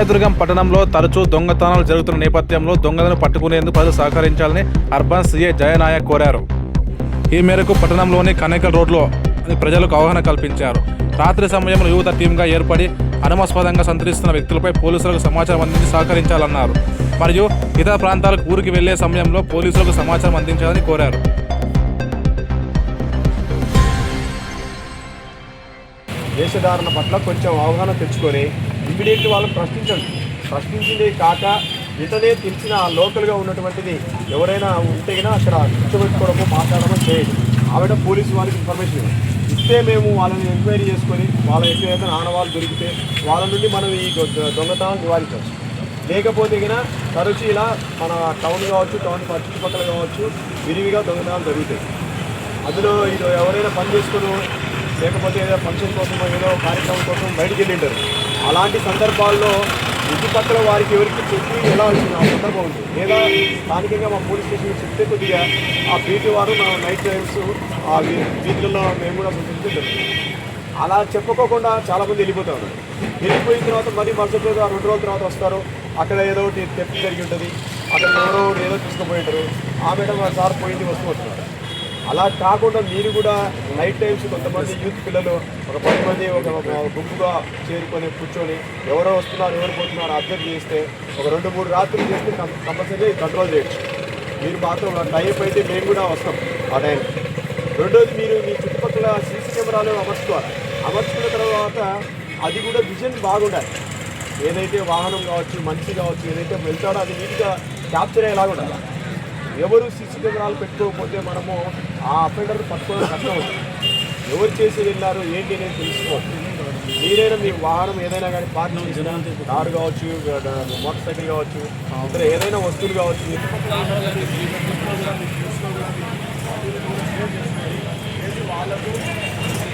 రాయదుర్గం పట్టణంలో తరచూ దొంగతనాలు జరుగుతున్న నేపథ్యంలో దొంగలను పట్టుకునేందుకు ప్రజలు సహకరించాలని అర్బన్ సీఏ జయనాయక్ కోరారు. ఈ మేరకు పట్టణంలోని కనేకల్ రోడ్లో ప్రజలకు అవగాహన కల్పించారు. రాత్రి సమయంలో యువత టీంగా ఏర్పడి అనుమాస్పదంగా సంతరిస్తున్న వ్యక్తులపై పోలీసులకు సమాచారం అందించి సహకరించాలన్నారు. మరియు ఇతర ప్రాంతాలకు ఊరికి వెళ్ళే సమయంలో పోలీసులకు సమాచారం అందించాలని కోరారు. వేషధారణ పట్ల కొంచెం అవగాహన తెచ్చుకొని ఇమ్మీడియట్లీ వాళ్ళు ప్రశ్నించండి. ప్రశ్నించింది కాక ఇతనే తెలిసిన లోకల్గా ఉన్నటువంటిది ఎవరైనా ఉంటే కనుక అక్కడ కూర్చోబెట్టుకోవడము మాట్లాడడము చేయండి ఆవిడ పోలీసు వాళ్ళకి ఇన్ఫర్మేషన్ ఇవ్వండి ఇస్తే మేము వాళ్ళని ఎంక్వైరీ చేసుకొని వాళ్ళ ఎక్కడైతే ఆనవాళ్ళు దొరికితే వాళ్ళ నుండి మనం ఈ దొ- దొంగతనాలు నివారించవచ్చు. లేకపోతే కనుక తరచు ఇలా మన టౌన్ కావచ్చు టౌన్ చుట్టుపక్కల కావచ్చు విరివిగా దొంగతనాలు జరుగుతాయి. అందులో ఇది ఎవరైనా పని చేసుకుని లేకపోతే ఏదో ఫంక్షన్ కోసం ఏదో కార్యక్రమం కోసం బయటికి వెళ్ళింటారు అలాంటి సందర్భాల్లో ఇంటి వారికి ఎవరికి చెప్పి ఎలా సందర్భం ఉంది. లేదా స్థానికంగా మా పోలీస్ స్టేషన్ చెప్తే కొద్దిగా ఆ బీటీ వారు మా నైట్ డ్రైవ్స్ ఆ వీ- మేము కూడా చెప్తుంటాం అలా చెప్పుకోకుండా చాలామంది వెళ్ళిపోతారు. వెళ్ళిపోయిన తర్వాత మళ్ళీ మరుసటి రోజు ఆ రెండు రోజుల తర్వాత వస్తారు. అక్కడ ఏదో ఒకటి తెప్పి జరిగి ఉంటుంది. అక్కడ ఎవరో ఏదో తీసుకుపోయింటారు ఆ మేడం సార్ పోయింది వస్తూ వస్తున్నారు. అలా కాకుండా మీరు కూడా నైట్ టైమ్స్ కొంతమంది యూత్ పిల్లలు ఒక పది మంది ఒక గుంపుగా చేరుకొని కూర్చొని ఎవరో వస్తున్నారు ఎవరు పోతున్నారు అబ్జర్వ్ చేస్తే ఒక రెండు మూడు రాత్రులు చేస్తే కంపల్సరీ కంట్రోల్ చేయొచ్చు. మీరు మాత్రం టైప్ అయితే మేము కూడా వస్తాం ఆ టైం రెండోది మీరు మీ చుట్టుపక్కల సీసీ కెమెరాలు అమర్చుకోవాలి. అమర్చుకున్న తర్వాత అది కూడా విజన్ బాగుండాలి. ఏదైతే వాహనం కావచ్చు మనిషి కావచ్చు ఏదైతే వెళ్తాడో అది నీట్గా క్యాప్చర్ అయ్యేలాగా ఉండాలి. ఎవరు సీసీ కెమెరాలు పెట్టుకోకపోతే మనము ఆ అఫెండర్ పట్టుకోవడం కష్టం అవుతుంది. ఎవరు చేసి వెళ్ళారు ఏంటి అనేది తెలుసుకోవచ్చు మీరైనా మీ వాహనం ఏదైనా కానీ పార్క్ కారు కావచ్చు మోటార్ సైకిల్ కావచ్చు ఇతర ఏదైనా వస్తువులు కావచ్చు. వాళ్ళకు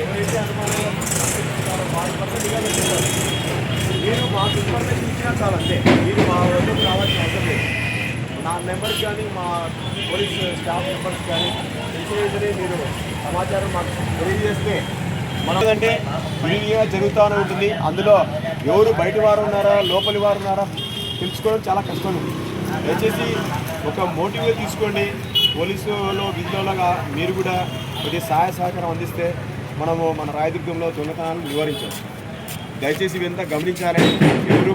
ఎవరైతే. మీరు మాకు ఇన్ఫర్మేషన్ ఇచ్చినా చాలా అంతే మీరు మా వద్దకు రావాల్సిన అవసరం లేదు మెంబర్స్ కానీ మా పోలీస్ స్టాఫ్ మెంబర్స్ కానీ తెలిసే విధంగా మీరు సమాచారం మాకు తెలియజేస్తే మనకంటే ఫ్రీగా జరుగుతూనే ఉంటుంది. అందులో ఎవరు బయట వారు ఉన్నారా లోపలి వారు ఉన్నారా తెలుసుకోవడం చాలా కష్టం. దయచేసి ఒక మోటివ్గా తీసుకోండి. పోలీసులో విధులగా మీరు కూడా కొద్దిగా సహాయ సహకారం అందిస్తే మనము మన రాయదుర్గంలో దొంగతనాలను నివారించాం. దయచేసి ఇవంతా గమనించాలి. ఎవరు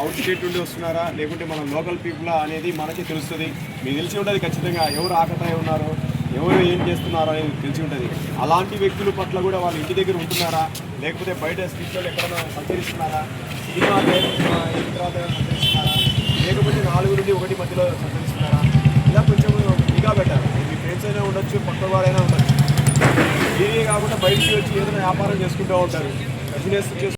అవుట్ స్టేట్ నుండి వస్తున్నారా? లేకుంటే మన లోకల్ పీపుల్ అనేది మనకి తెలుస్తుంది. మీకు తెలిసి ఉంటుంది ఖచ్చితంగా ఎవరు ఆకతాయి ఉన్నారో ఎవరు ఏం చేస్తున్నారో అనేది తెలిసి ఉంటుంది. అలాంటి వ్యక్తుల పట్ల కూడా వాళ్ళు ఇంటి దగ్గర ఉంటున్నారా? లేకపోతే బయట స్ట్రీట్లో ఎక్కడైనా సంచరిస్తున్నారా? Cinema cinema సంచరిస్తున్నారా? లేకపోతే నాలుగు నుండి ఒకటి మధ్యలో సంచరిస్తున్నారా? ఇలా కొంచెం నిఘా పెట్టాలి. మీ ఫ్రెండ్స్ అయినా ఉండొచ్చు పక్కవారైనా ఉండొచ్చు. ఇదే కాకుండా బయటికి వచ్చి ఏదైనా వ్యాపారం చేసుకుంటూ ఉంటారు. బిజినెస్ చేసు